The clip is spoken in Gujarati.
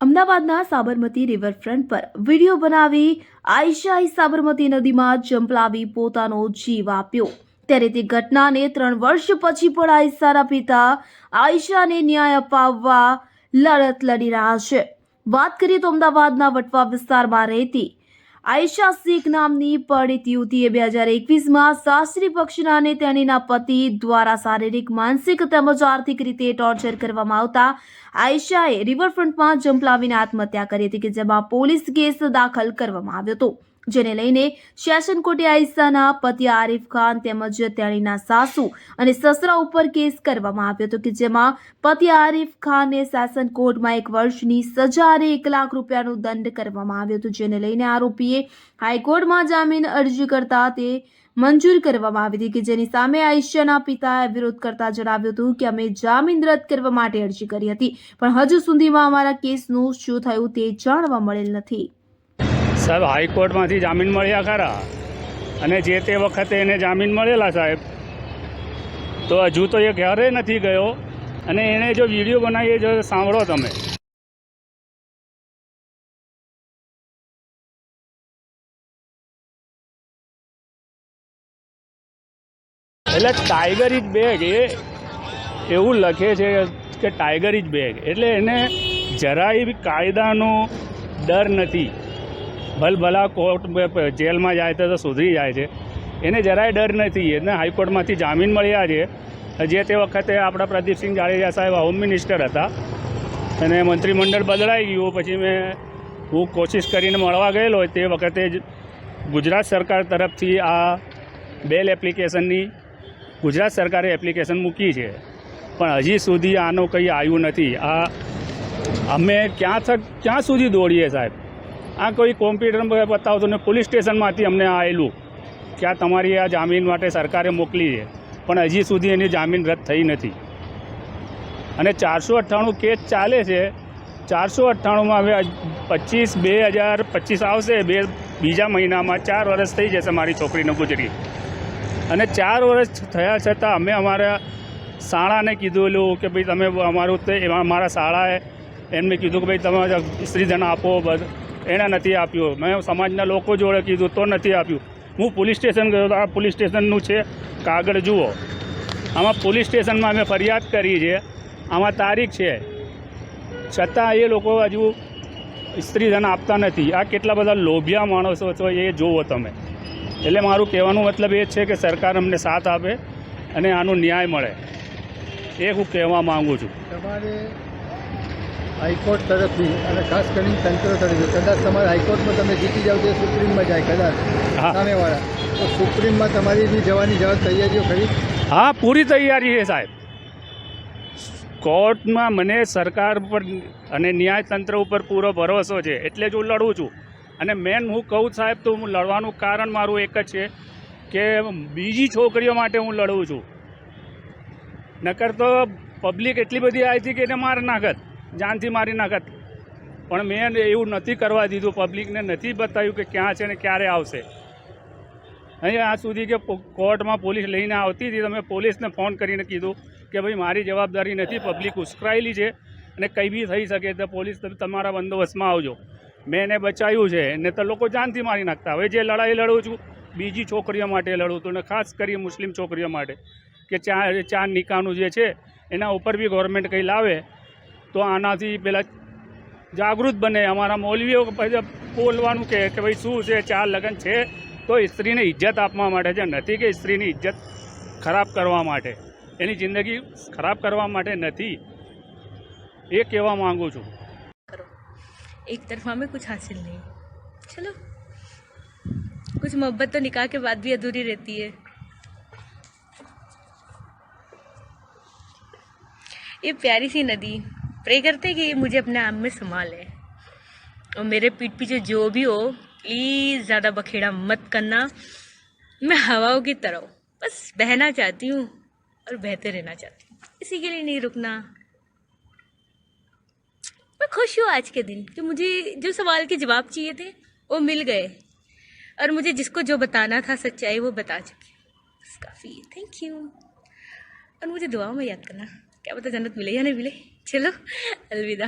અમદાવાદના સાબરમતી રિવરફ્રન્ટ પર વીડિયો બનાવી આયશાએ સાબરમતી નદીમાં જંપલાવી પોતાનો જીવ આપ્યો. ત્યારે તે ઘટનાને ત્રણ વર્ષ પછી પણ આયશાના પિતા આયશાને ન્યાય અપાવવા લડત લડી રહ્યા છે. વાત કરીએ તો અમદાવાદના વટવા વિસ્તારમાં રહેતી આયશા શેખ નામની પરિણીત યુવતીએ બે હજાર એકવીસમાં સાસરી પક્ષના અને તેણીના પતિ દ્વારા શારીરિક, માનસિક તેમજ આર્થિક રીતે ટોર્ચર કરવામાં આવતા આયશાએ રિવરફ્રન્ટમાં જંપલાવીને આત્મહત્યા કરી હતી કે જેમાં પોલીસ કેસ દાખલ કરવામાં આવ્યો હતો. જેને લઈને સેશન કોર્ટે આયશાના પતિ આરિફ ખાન તેમજ તેણીના સાસુ અને સસરા ઉપર કેસ કરવામાં આવ્યો હતો કે જેમાં પતિ આરિફ ખાનને સેશન કોર્ટમાં એક વર્ષની સજા અને એક લાખ રૂપિયાનો દંડ કરવામાં આવ્યો હતો, જેને લઈને આરોપીએ હાઈકોર્ટમાં જામીન અરજી કરતા તે મંજૂર કરવામાં આવી હતી કે જેની સામે આયશાના પિતાએ વિરોધ કરતા જણાવ્યું હતું કે અમે જામીન રદ કરવા માટે અરજી કરી હતી, પણ હજુ સુધીમાં અમારા કેસનું શું થયું તે જાણવા મળેલ નથી. સાહેબ, હાઈકોર્ટમાંથી જામીન મળ્યા ખરા? અને જે તે વખતે એને જામીન મળેલા સાહેબ, તો હજુ તો એ ઘરે નથી ગયો? અને એણે જો વીડિયો બનાવી જો સાંભળો તમે. એટલે ટાઈગર ઇઝ બેગ એ એવું લખે છે કે ટાઈગર ઇઝ બેગ એટલે એને જરાય કાયદાનો ડર નથી. ભલભલા કોર્ટ જેલમાં જાય તો સુધરી જાય છે. એને જરાય ડર નથી. એને હાઈકોર્ટમાંથી જામીન મળ્યા છે. જે તે વખતે આપણા પ્રદીપસિંહ જાડેજા સાહેબ હોમ મિનિસ્ટર હતા અને મંત્રીમંડળ બદલાઈ ગયું. પછી મેં હું કોશિશ કરીને મળવા ગયેલો તે વખતે જ ગુજરાત સરકાર તરફથી આ બેલ એપ્લિકેશનની ગુજરાત સરકારે એપ્લિકેશન મૂકી છે. પણ હજી સુધી આનું કંઈ આવ્યું નથી. આ અમે ક્યાં ક્યાં સુધી દોડીએ સાહેબ? આ કોઈ કોમ્પ્યુટર બતાવતો ને પોલીસ સ્ટેશનમાંથી અમને આવેલું કે આ તમારી આ જામીન માટે સરકારે મોકલી છે. પણ હજી સુધી એની જામીન રદ થઈ નથી. અને ચારસો અઠ્ઠાણું કેસ ચાલે છે. ચારસો અઠ્ઠાણુંમાં હવે પચીસ બે હજાર પચીસ આવશે. બે બીજા મહિનામાં ચાર વર્ષ થઈ જશે મારી છોકરીને ગુજરી. અને ચાર વર્ષ થયા છતાં અમે અમારા શાળાને કીધેલું કે ભાઈ તમે અમારું તે અમારા શાળાએ એમને કીધું કે ભાઈ તમે સ્ત્રીધન આપો, બધ એણે નથી આપ્યું. મેં સમાજના લોકો જોડે કીધું, તો નથી આપ્યું. હું પોલીસ સ્ટેશન ગયો તો આ પોલીસ સ્ટેશનનું છે. કાગળ જુઓ. આમાં પોલીસ સ્ટેશનમાં અમે ફરિયાદ કરી છે. આમાં તારીખ છે. છતાં એ લોકો હજુ સ્ત્રીધન આપતા નથી. આ કેટલા બધા લોભિયા માણસો છો એ જુઓ તમે. એટલે મારું કહેવાનું મતલબ એ છે કે સરકાર અમને સાથ આપે અને આનો ન્યાય મળે. એ હું કહેવા માગું છું. તમારે હાઈકોર્ટ તરફથી અને ખાસ કરીને તંત્ર તરફથી. કદાચ તમારે હાઈકોર્ટમાં તમે જીતી જાઓ તો સુપ્રીમમાં જાય કદાચ. સામેવાળા. તો સુપ્રીમમાં તમારી બી જવાની જવા તૈયારીઓ ખરી? હા પૂરી તૈયારી છે સાહેબ. કોર્ટમાં મને સરકાર પર અને ન્યાયતંત્ર ઉપર પૂરો ભરોસો છે એટલે જ હું લડું છું. અને મેન હું કહું સાહેબ તો હું લડવાનું કારણ મારું એક જ છે કે બીજી છોકરીઓ માટે હું લડું છું. નકર તો પબ્લિક એટલી બધી આવી હતી કે એને મારી નાખત. જાનથી મારી નાખત પણ મેં એવું નથી કરવા દીધું. પબ્લિકને નથી બતાવ્યું કે ક્યાં છે ને ક્યારે આવશે. અહીંયા આ સુધી કે કોર્ટમાં પોલીસ લઈને આવતી હતી. તમે પોલીસને ફોન કરીને કીધું કે ભાઈ, મારી જવાબદારી નથી. પબ્લિક ઉશ્કરાયેલી છે અને કંઈ બી થઈ શકે તો પોલીસ તમારા બંદોબસ્તમાં આવજો. મેં એને બચાવ્યું છે. ને તો લોકો જાનથી મારી નાખતા. હવે જે લડાઈ લડું છું, બીજી છોકરીઓ માટે લડું છું. ને ખાસ કરી મુસ્લિમ છોકરીઓ માટે. કે ચા ચાર નિકાહનું જે છે, એના ઉપર બી ગવર્મેન્ટ કંઈ લાવે તો આનાથી પેલા જાગૃત બને અમારા મૌલવીઓ પછી બોલવાનું કે કે ભાઈ શું છે ચાર લગ્ન છે તો સ્ત્રીને ઇજ્જત આપવા માટે છે નથી કે સ્ત્રીની ઇજ્જત ખરાબ કરવા માટે એની જિંદગી ખરાબ કરવા માટે નથી એ કહેવા માંગુ છું करो एक तरफा में कुछ हासिल नहीं चलो कुछ मोहब्बत तो निकाह के बाद भी अधूरी रहती है ये प्यारी सी नदी प्रे करते कि मुझे अपने आप में संभाले। और मेरे पीठ पीछे जो भी हो प्लीज़ ज़्यादा बखेड़ा मत करना। मैं हवाओं की तरह बस बहना चाहती हूँ और बहते रहना चाहती हूँ। इसी के लिए नहीं रुकना। मैं खुश हूँ आज के दिन कि मुझे जो सवाल के जवाब चाहिए थे, वो मिल गए। और मुझे जिसको जो बताना था सच्चाई, वो बता चुकी बस काफ़ी थैंक यू और मुझे दुआओं में याद करना। क्या पता जन्नत मिले या नहीं मिले। चलो अलविदा